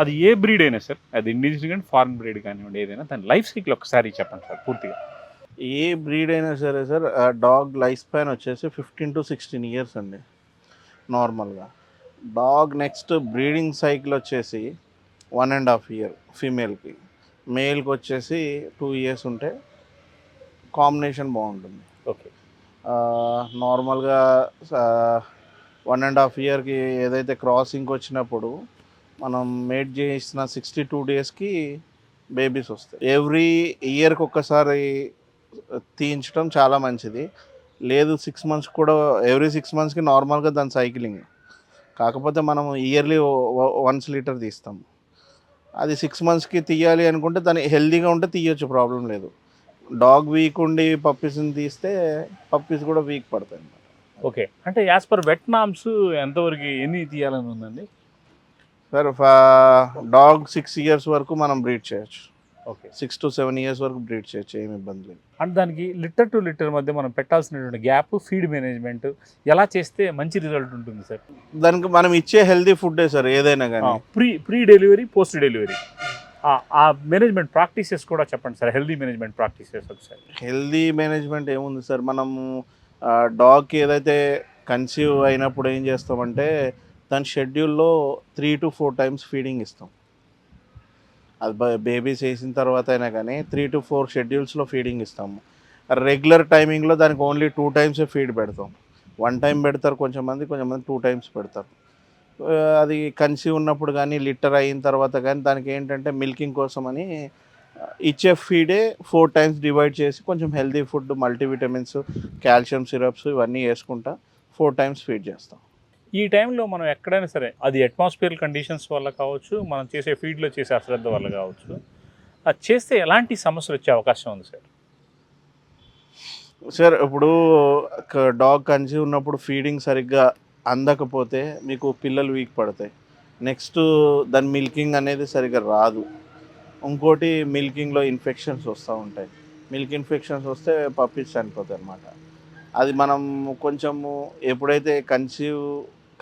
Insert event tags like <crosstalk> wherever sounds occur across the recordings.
అది ఏ బ్రీడ్ అయినా సార్ అది ఇండియన్స్ కానీ ఫారెన్ బ్రీడ్ కానివ్వండి ఏదైనా దాని లైఫ్ సైకిల్ ఒకసారి చెప్పండి సార్ పూర్తిగా. ఏ బ్రీడ్ అయినా సరే సార్ డాగ్ లైఫ్ స్పాన్ వచ్చేసి ఫిఫ్టీన్ టు సిక్స్టీన్ ఇయర్స్ అండి నార్మల్గా. డాగ్ నెక్స్ట్ బ్రీడింగ్ సైకిల్ వచ్చేసి వన్ అండ్ హాఫ్ ఇయర్ ఫీమేల్కి. మేల్కి వచ్చేసి టూ ఇయర్స్ ఉంటే కాంబినేషన్ బాగుంటుంది. ఓకే. నార్మల్గా వన్ అండ్ హాఫ్ ఇయర్కి ఏదైతే క్రాసింగ్కి వచ్చినప్పుడు మనం మేడ్ చేసిన సిక్స్టీ టూ డేస్కి బేబీస్ వస్తాయి. ఎవ్రీ ఇయర్కి ఒక్కసారి తీయించడం చాలా మంచిది. లేదు సిక్స్ మంత్స్ కూడా ఎవ్రీ సిక్స్ మంత్స్కి నార్మల్గా దాని సైక్లింగ్ కాకపోతే మనం ఇయర్లీ వన్స్ లీటర్ తీస్తాం. అది సిక్స్ మంత్స్కి తీయాలి అనుకుంటే దాని హెల్దీగా ఉంటే తీయొచ్చు ప్రాబ్లం లేదు. డాగ్ వీక్ ఉండి పప్పీస్ని తీస్తే పప్పీస్ కూడా వీక్ పడతాయి ఓకే అంటే యాజ్ పర్ వెట్ నామ్స్ ఎంతవరకు ఎన్ని తీయాలని ఉందండి? సార్ డాగ్ సిక్స్ ఇయర్స్ వరకు మనం బ్రీడ్ చేయొచ్చు. Okay. Six to seven years వరకు బ్రీడ్ చేయొచ్చు ఏమి ఇబ్బంది లేదు. అంటే దానికి లిటర్ టు లిటర్ మధ్య మనం పెట్టాల్సినటువంటి గ్యాప్ ఫీడ్ మేనేజ్మెంట్ ఎలా చేస్తే మంచి రిజల్ట్ ఉంటుంది సార్? దానికి మనం ఇచ్చే హెల్దీ ఫుడ్డే సార్ ఏదైనా కానీ. Pre pre delivery post delivery. ఆ మేనేజ్మెంట్ ప్రాక్టీసెస్ కూడా చెప్పండి సార్ హెల్దీ మేనేజ్మెంట్ ప్రాక్టీసెస్ ఒకసారి హెల్దీ మేనేజ్మెంట్ ఏముంది సార్ మనము డాగ్కి ఏదైతే కన్సీవ్ అయినప్పుడు ఏం చేస్తామంటే దాని షెడ్యూల్లో three to four times feeding ఇస్తాం. అది బేబీస్ వేసిన తర్వాత అయినా కానీ త్రీ టు ఫోర్ షెడ్యూల్స్లో ఫీడింగ్ ఇస్తాము. రెగ్యులర్ టైమింగ్లో దానికి ఓన్లీ టూ టైమ్సే ఫీడ్ పెడతాం. వన్ టైం పెడతారు కొంచెం మంది కొంచెం మంది టూ టైమ్స్ పెడతారు. అది కన్సీవ్ ఉన్నప్పుడు కానీ లిటర్ అయిన తర్వాత కానీ దానికి ఏంటంటే మిల్కింగ్ కోసం అని ఇచ్చే ఫీడే ఫోర్ టైమ్స్ డివైడ్ చేసి కొంచెం healthy food multivitamins calcium syrups ఇవన్నీ వేసుకుంటా ఫోర్ టైమ్స్ ఫీడ్ చేస్తాం. ఈ టైంలో మనం ఎక్కడైనా సరే అది అట్మాస్ఫియర్ కండిషన్స్ వల్ల కావచ్చు మనం చేసే ఫీడ్లో చేసే అశ్రద్ధ వల్ల కావచ్చు అది చేస్తే ఎలాంటి సమస్యలు వచ్చే అవకాశం ఉంది సార్? సార్ ఇప్పుడు డాగ్ కన్సీవ్ ఉన్నప్పుడు ఫీడింగ్ సరిగ్గా అందకపోతే మీకు పిల్లలు వీక్ పడతాయి. నెక్స్ట్ దాని మిల్కింగ్ అనేది సరిగ్గా రాదు. ఇంకోటి మిల్కింగ్లో ఇన్ఫెక్షన్స్ వస్తూ ఉంటాయి. మిల్క్ ఇన్ఫెక్షన్స్ వస్తే పప్పీస్ చనిపోతాయి అన్నమాట. అది మనం కొంచెము ఎప్పుడైతే కన్సీవ్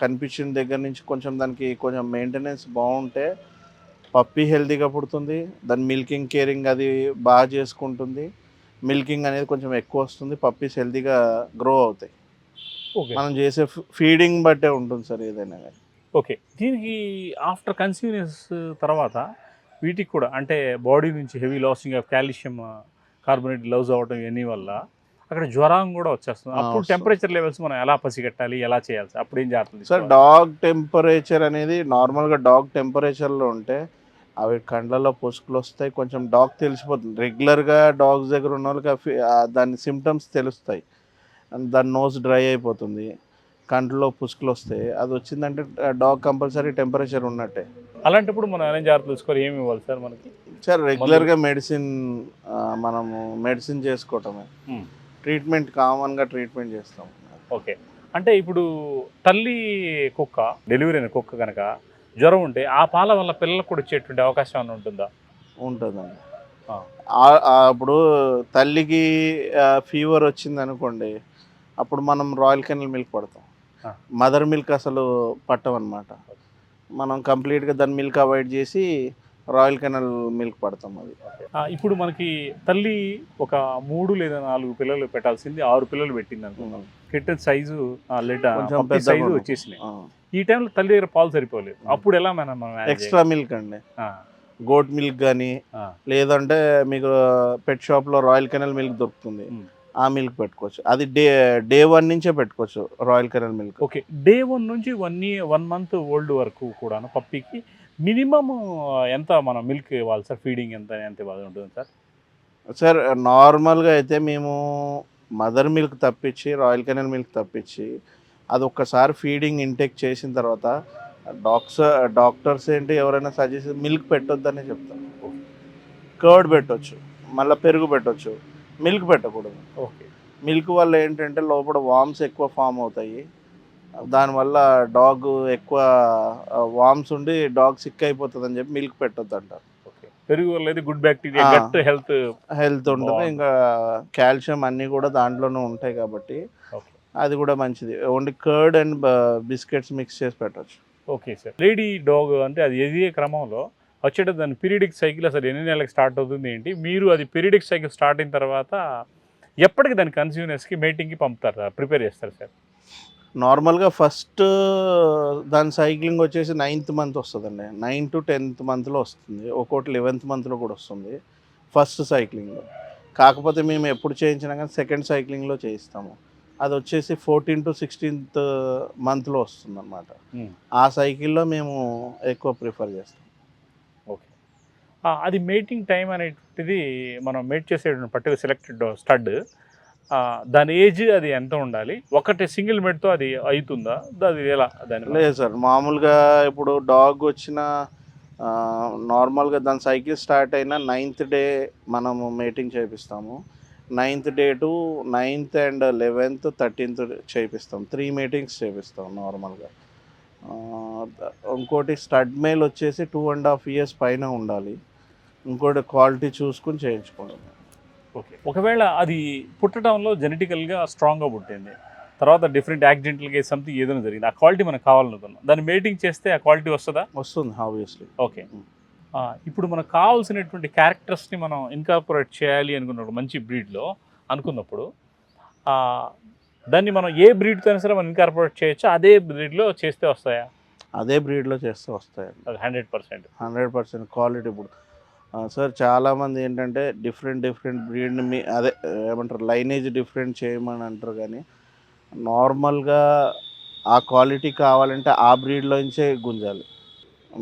కనిపించిన దగ్గర నుంచి కొంచెం దానికి కొంచెం మెయింటెనెన్స్ బాగుంటే పప్పీ హెల్తీగా పుడుతుంది. దాని మిల్కింగ్ కేరింగ్ అది బాగా చేసుకుంటుంది. మిల్కింగ్ అనేది కొంచెం ఎక్కువ వస్తుంది. పప్పీస్ హెల్తీగా గ్రో అవుతాయి. ఓకే మనం చేసే ఫీడింగ్ బట్టే ఉంటుంది సార్ ఏదైనా కానీ. ఓకే దీనికి ఆఫ్టర్ కన్సీవ్నెస్ తర్వాత వీటికి కూడా అంటే బాడీ నుంచి heavy losing of calcium carbonate loves అవ్వడం ఇవన్నీ వల్ల అక్కడ జ్వరం కూడా వచ్చేస్తుంది. అప్పుడు. టెంపరేచర్ లెవెల్స్ మనం ఎలా పసిగట్టాలి ఎలా చేయాలి అప్పుడు ఏం జాగ్రత్తలు సార్? డాగ్ టెంపరేచర్ అనేది నార్మల్గా డాగ్ టెంపరేచర్లో ఉంటే అవి కండ్లలో పొసుకులు వస్తాయి. కొంచెం డాగ్ తెలిసిపోతుంది. రెగ్యులర్గా డాగ్స్ దగ్గర ఉన్న వాళ్ళకి దాని సిమ్టమ్స్ తెలుస్తాయి. దాని నోస్ డ్రై అయిపోతుంది. కంట్లో పుసుకులు వస్తాయి. అది వచ్చిందంటే డాగ్ కంపల్సరీ టెంపరేచర్ ఉన్నట్టే. అలాంటప్పుడు మనం ఎలా జాగ్రత్తలు తీసుకోవాలి? ఏమి ఇవ్వాలి సార్ మనకి? సార్ రెగ్యులర్గా మెడిసిన్ మనము మెడిసిన్ చేసుకోవటమే. ట్రీట్మెంట్ కామన్గా ట్రీట్మెంట్ చేస్తాం. ఓకే. అంటే ఇప్పుడు తల్లి కుక్క డెలివరీ అయిన కుక్క కనుక జ్వరం ఉంటే ఆ పాల వల్ల పిల్లలకు కూడా వచ్చేటువంటి అవకాశం ఏమైనా ఉంటుందా? ఉంటుందండి. అప్పుడు తల్లికి ఫీవర్ వచ్చింది అనుకోండి అప్పుడు మనం రాయల్ కెనల్ మిల్క్ పడతాం. మదర్ మిల్క్ అసలు పట్టమన్నమాట మనం కంప్లీట్గా దాని మిల్క్ అవాయిడ్ చేసి రాయల్ కెనల్ మిల్క్ పడతాం అది. ఇప్పుడు మనకి తల్లి ఒక మూడు లేదా నాలుగు పిల్లలు పెట్టాల్సింది ఆరు పిల్లలు పెట్టింది అనుకుందాం పెట్టిన సైజు లెడ్ సైజు. వచ్చేసినాయి. ఈ టైంలో తల్లి దగ్గర పాలు సరిపోలేదు. అప్పుడు ఎలా మనం manage ఎక్స్ట్రా మిల్క్ అండి. గోట్ మిల్క్ కానీ లేదంటే మీకు పెట్ షాప్లో రాయల్ కెనల్ మిల్క్ దొరుకుతుంది. ఆ మిల్క్ పెట్టుకోవచ్చు. అది డే డే వన్ నుంచే పెట్టుకోవచ్చు Royal Canin milk. Okay. Day one నుంచి one year one month old వరకు కూడా పప్పికి మినిమం ఎంత మనం మిల్క్ ఇవ్వాలి సార్? ఫీడింగ్ ఎంత ఎంత ఇవ్వాలి ఉంటుంది సార్? సార్ నార్మల్గా అయితే మేము మదర్ మిల్క్ తప్పించి రాయల్ కెనల్ మిల్క్ తప్పించి అది ఒక్కసారి ఫీడింగ్ ఇంటేక్ చేసిన తర్వాత డాక్టర్స్ డాక్టర్స్ ఏంటి ఎవరైనా సజెస్ట్ మిల్క్ పెట్టొద్దనే చెప్తారు. కర్డ్ పెట్టొచ్చు మళ్ళీ పెరుగు పెట్టొచ్చు మిల్క్ పెట్టకూడదు. ఓకే. మిల్క్ వల్ల ఏంటంటే లోపల వామ్స్ ఎక్కువ ఫామ్ అవుతాయి. దానివల్ల డాగ్ ఎక్కువ వామ్స్ ఉండి డాగ్ సిక్ అయిపోతుంది అని చెప్పి మిల్క్ పెట్టొద్దు అంటారు ఓకే. పెరుగు వల్ల అయితే good bacteria. Gut health health ఉంటుంది. ఇంకా కాల్షియం అన్నీ కూడా దాంట్లోనే ఉంటాయి కాబట్టి అది కూడా మంచిది. Only curd and biscuits mix చేసి పెట్టచ్చు. Okay sir. లేడీ డాగ్ అంటే అది ఎదిగే క్రమంలో వచ్చేట దాని పీరియడిక్ సైకిల్ అసలు ఎన్ని నెలలకు స్టార్ట్ అవుతుంది ఏంటి? మీరు అది పీరియడిక్ సైకిల్ స్టార్ట్ అయిన తర్వాత ఎప్పటికి దాని కన్స్యూమర్స్కి మేటింగ్కి పంపుతారు ప్రిపేర్ చేస్తారు సార్? నార్మల్గా ఫస్ట్ దాని సైక్లింగ్ వచ్చేసి నైన్త్ మంత్ వస్తుందండి. నైన్ టు టెన్త్ మంత్లో వస్తుంది. ఒక్కోటి లెవెన్త్ మంత్లో కూడా వస్తుంది. ఫస్ట్ సైక్లింగ్లో కాకపోతే మేము ఎప్పుడు చేయించినా కానీ సెకండ్ సైక్లింగ్లో చేయిస్తాము. అది వచ్చేసి ఫోర్టీన్ టు సిక్స్టీన్త్ మంత్లో వస్తుంది అనమాట ఆ సైకిల్లో మేము ఎక్కువ ప్రిఫర్ చేస్తాం. ఓకే. అది మేటింగ్ టైం అనేటువంటిది మనం మేట్ చేసే పర్టికులర్ సెలెక్టెడ్ స్టడ్. దాని ఏజ్ అది ఎంత ఉండాలి? ఒకటి సింగిల్ మెడ్తో అది అవుతుందా అది ఎలా? దాని లేదు సార్ మామూలుగా ఇప్పుడు డాగ్ వచ్చిన నార్మల్గా దాని సైకిల్ స్టార్ట్ అయిన నైన్త్ డే మనము meeting చేపిస్తాము. Ninth day to ninth and eleventh thirteenth చేపిస్తాం. త్రీ మీటింగ్స్ చేపిస్తాం నార్మల్గా. ఇంకోటి స్టడ్ మేల్ వచ్చేసి టూ అండ్ హాఫ్ ఇయర్స్ పైన ఉండాలి. ఇంకోటి క్వాలిటీ చూసుకుని చేయించుకోండి ఒకవేళ అది పుట్టడంలో జెనెటికల్గా స్ట్రాంగ్గా పుట్టింది తర్వాత డిఫరెంట్ యాక్సిడెంటల్గా సంథింగ్ ఏదైనా జరిగింది ఆ క్వాలిటీ మనకు కావాలనుకున్నాం దాన్ని మేటింగ్ చేస్తే ఆ క్వాలిటీ వస్తుందా? వస్తుంది ఆబ్వియస్లీ ఓకే. ఇప్పుడు మనకు కావాల్సినటువంటి క్యారెక్టర్స్ని మనం ఇన్కార్పొరేట్ చేయాలి అనుకున్నప్పుడు మంచి బ్రీడ్లో అనుకున్నప్పుడు దాన్ని మనం ఏ బ్రీడ్తో అయినా సరే మనం ఇన్కార్పొరేట్ చేయొచ్చు? అదే బ్రీడ్లో చేస్తే వస్తాయా? అదే బ్రీడ్లో చేస్తే వస్తాయండి. అది hundred percent. Hundred percent quality ఇప్పుడు సార్ చాలామంది ఏంటంటే డిఫరెంట్ డిఫరెంట్ బ్రీడ్ని మీ అదే ఏమంటారు లైనేజ్ డిఫరెంట్ చేయమని అంటారు కానీ నార్మల్గా ఆ క్వాలిటీ కావాలంటే ఆ బ్రీడ్లోంచే గుంజాలి.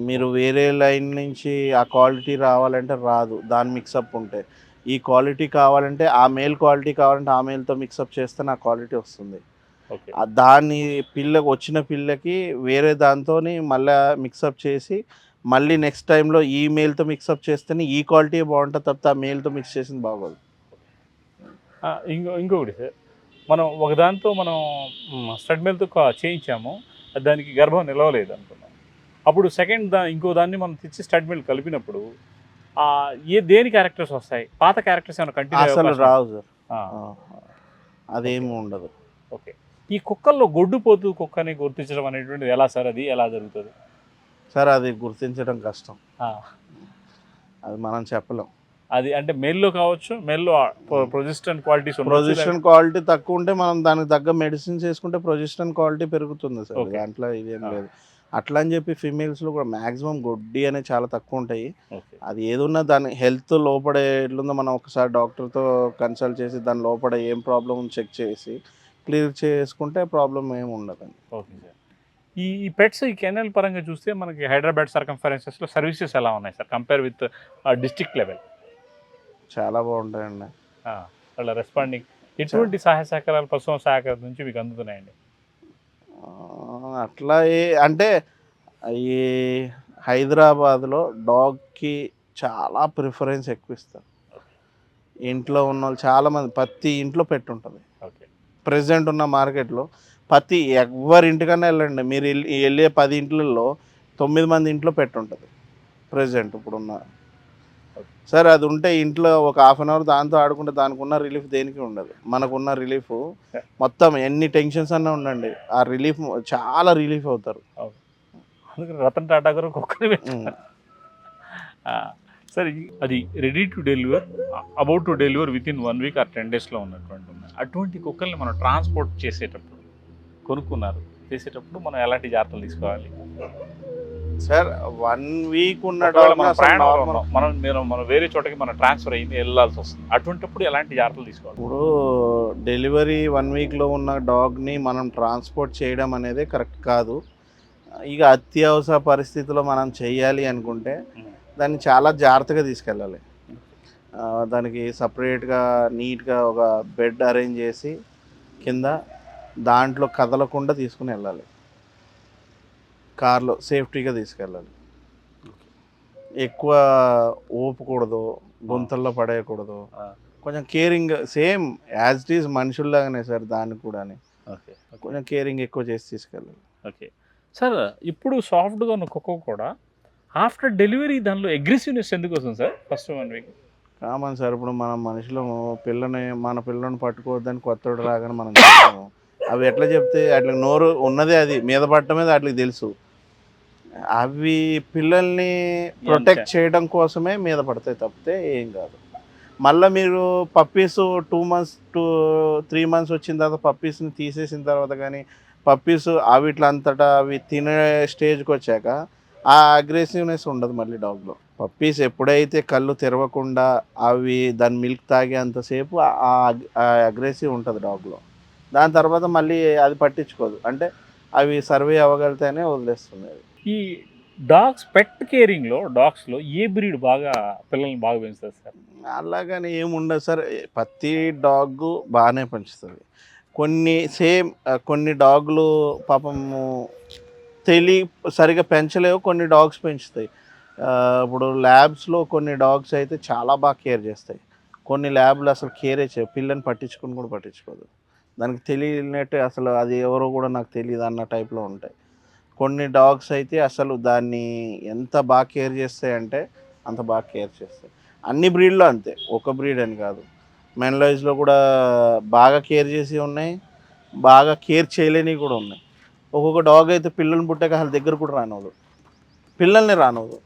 మీరు వేరే లైన్ నుంచి ఆ క్వాలిటీ రావాలంటే రాదు దాని మిక్సప్ ఉంటే. ఈ క్వాలిటీ కావాలంటే ఆ మేల్ క్వాలిటీ కావాలంటే ఆ మేల్తో మిక్సప్ చేస్తే నా క్వాలిటీ వస్తుంది. దాని పిల్లకి వచ్చిన పిల్లకి వేరే దాంతో మళ్ళీ మిక్సప్ చేసి మళ్ళీ నెక్స్ట్ టైంలో ఈ మేల్తో మిక్సప్ చేస్తేనే ఈ క్వాలిటీ బాగుంటుంది తప్పితే ఆ మేల్తో మిక్స్ చేసింది బాగోదు. ఇంకో ఇంకొకటి సార్ మనం ఒకదాంతో మనం స్టడ్ మెల్తో చేయించాము దానికి గర్భం నిలవలేదు అనుకున్నాం. అప్పుడు సెకండ్ దా ఇంకో దాన్ని మనం తెచ్చి స్టడ్ మిల్ కలిపినప్పుడు ఏ దేని క్యారెక్టర్స్ వస్తాయి? పాత క్యారెక్టర్స్ ఏమైనా అసలు కంటిన్యూ రావు సార్. అదేమి ఉండదు. ఓకే. ఈ కుక్కల్లో గొడ్డుపోతు కుక్కని గుర్తించడం అనేటువంటిది ఎలా సార్ అది? ఎలా జరుగుతుంది? సార్ అది గుర్తించడం కష్టం. అది మనం చెప్పలేం. అది అంటే మెల్లో కావచ్చు మెల్లో ప్రొజిస్టన్ క్వాలిటీస్ ప్రొజిషన్ క్వాలిటీ తక్కువ ఉంటే మనం దానికి తగ్గ మెడిసిన్స్ వేసుకుంటే ప్రొజిషన్ క్వాలిటీ పెరుగుతుంది సార్. దాంట్లో ఇదేం. లేదు. అట్లా అని చెప్పి ఫిమేల్స్లో కూడా మ్యాక్సిమం గొడ్డి అనేవి చాలా తక్కువ ఉంటాయి. అది ఏదున్నా దాని హెల్త్ లోపడే ఎట్లుందో మనం ఒకసారి డాక్టర్తో కన్సల్ట్ చేసి దాని లోపల ఏం ప్రాబ్లం ఉంది చెక్ చేసి క్లియర్ చేసుకుంటే ప్రాబ్లం ఏమి ఉండదండి. Okay sir. ఈ ఈ పెట్స్ ఈ కెనల్ పరంగా చూస్తే మనకి హైదరాబాద్ సర్కంఫరెన్సెస్లో సర్వీసెస్ ఎలా ఉన్నాయి sir compare with district level చాలా బాగుంటాయండి. వాళ్ళ రెస్పాండింగ్ ఎటువంటి సహాయ సహకారాలు పశువుల సహకారం నుంచి మీకు అందుతున్నాయండి? అట్లా అంటే ఈ హైదరాబాద్లో డాగ్కి చాలా ప్రిఫరెన్స్ ఎక్కువ ఇస్తారు ఇంట్లో ఉన్న వాళ్ళు చాలామంది ప్రతి ఇంట్లో పెట్టుంటుంది. ఓకే. ప్రజెంట్ ఉన్న మార్కెట్లో ప్రతి ఎవరి ఇంటికన్నా వెళ్ళండి. మీరు వెళ్ళి- వెళ్ళే పది ఇంట్లలో తొమ్మిది మంది ఇంట్లో పెట్టుంటుంది. ప్రజెంట్ ఇప్పుడున్న. సార్ అది ఉంటే ఇంట్లో ఒక హాఫ్ అన్ అవర్ దాంతో ఆడుకుంటే దానికి ఉన్న రిలీఫ్ దేనికి ఉండదు. మనకున్న రిలీఫ్ మొత్తం ఎన్ని టెన్షన్స్ అన్నా ఉండండి. ఆ రిలీఫ్ చాలా రిలీఫ్ అవుతారు. రతన్ టాటా గారు ఉమ్. సార్ అది ready to deliver about to deliver within one week or ten డేస్లో ఉన్నటువంటి అటువంటి కుక్కల్ని మనం ట్రాన్స్పోర్ట్ చేసేటప్పుడు కొనుక్కున్నారు. చేసేటప్పుడు మనం ఎలాంటి జాగ్రత్తలు తీసుకోవాలి? సార్ వన్ వీక్ ఉన్న మనం మీరు మనం వేరే చోటకి మనం ట్రాన్స్ఫర్ అయ్యింది వెళ్ళాల్సి వస్తుంది. అటువంటిప్పుడు ఎలాంటి జాగ్రత్తలు తీసుకోవాలి? ఇప్పుడు డెలివరీ వన్ వీక్లో ఉన్న డాగ్ని మనం ట్రాన్స్పోర్ట్ చేయడం అనేది కరెక్ట్ కాదు. ఇక అత్యవసర పరిస్థితిలో మనం చేయాలి అనుకుంటే దాన్ని చాలా జాగ్రత్తగా తీసుకెళ్ళాలి. దానికి సపరేట్గా నీట్గా ఒక బెడ్ అరేంజ్ చేసి కింద దాంట్లో కదలకుండా తీసుకుని వెళ్ళాలి. కార్లో సేఫ్టీగా తీసుకెళ్ళాలి. ఎక్కువ ఊపకూడదు గుంతల్లో పడేయకూడదు. కొంచెం caring same as it is మనుషుల్లాగానే sir దాన్ని కూడా ఓకే. కొంచెం కేరింగ్ ఎక్కువ చేసి తీసుకెళ్ళాలి. ఓకే. సార్ ఇప్పుడు సాఫ్ట్గా ఉన్న కుక్క కూడా ఆఫ్టర్ డెలివరీ దానిలో అగ్రెసివ్నెస్ ఎందుకు వస్తుంది sir? First one week. Common sir ఇప్పుడు మనం మనుషులు పిల్లని మన పిల్లని పట్టుకోవద్దని కొత్తడు రాగానే మనం <coughs> అవి ఎట్లా చెప్తే అట్లా నోరు ఉన్నదే అది మీద పట్టడం మీద అట్లకి తెలుసు. అవి పిల్లల్ని ప్రొటెక్ట్ చేయడం కోసమే మీద పడతాయి తప్పితే ఏం కాదు. మళ్ళీ మీరు puppies two months two three months వచ్చిన తర్వాత పప్పీస్ని తీసేసిన తర్వాత కానీ పప్పీస్ అవిట్లంతటా అవి తినే స్టేజ్కి వచ్చాక ఆ అగ్రెసివ్నెస్ ఉండదు మళ్ళీ డాగ్లో పప్పీస్ ఎప్పుడైతే కళ్ళు తెరవకుండా అవి దాని మిల్క్ తాగేంతసేపు ఆ అగ్రెసివ్ ఉంటుంది డాగ్లో దాని తర్వాత మళ్ళీ అది పట్టించుకోదు. అంటే అవి సర్వే అవ్వగలితేనే వదిలేస్తుంది అది. ఈ డాగ్స్ పెట్ కేరింగ్లో డాగ్స్లో ఏ బ్రీడ్ బాగా పిల్లల్ని బాగా పెంచుతుంది సార్? అలాగని ఏముండదు సార్. ప్రతి డాగ్ బాగానే పెంచుతుంది. కొన్ని సేమ్ కొన్ని డాగ్లు పాపము తెలి సరిగా పెంచలేవు కొన్ని డాగ్స్ పెంచుతాయి. ఇప్పుడు ల్యాబ్స్లో కొన్ని డాగ్స్ అయితే చాలా బాగా కేర్ చేస్తాయి. కొన్ని ల్యాబ్లు అసలు కేరే చేయవు. పిల్లని పట్టించుకుని కూడా పట్టించుకోదు. దానికి తెలియనట్టు అసలు అది ఎవరో కూడా నాకు తెలియదు అన్న టైప్లో ఉంటాయి. కొన్ని డాగ్స్ అయితే అసలు దాన్ని ఎంత బాగా కేర్ చేస్తాయంటే అంత బాగా కేర్ చేస్తాయి. అన్ని బ్రీడ్లో అంతే ఒక బ్రీడ్ అని కాదు. మెనలైజ్లో కూడా బాగా కేర్ చేసి ఉన్నాయి బాగా కేర్ చేయలేనివి కూడా ఉన్నాయి. ఒక్కొక్క డాగ్ అయితే పిల్లల్ని పుట్టాక అసలు దగ్గర కూడా రానవదు పిల్లల్ని రానవదు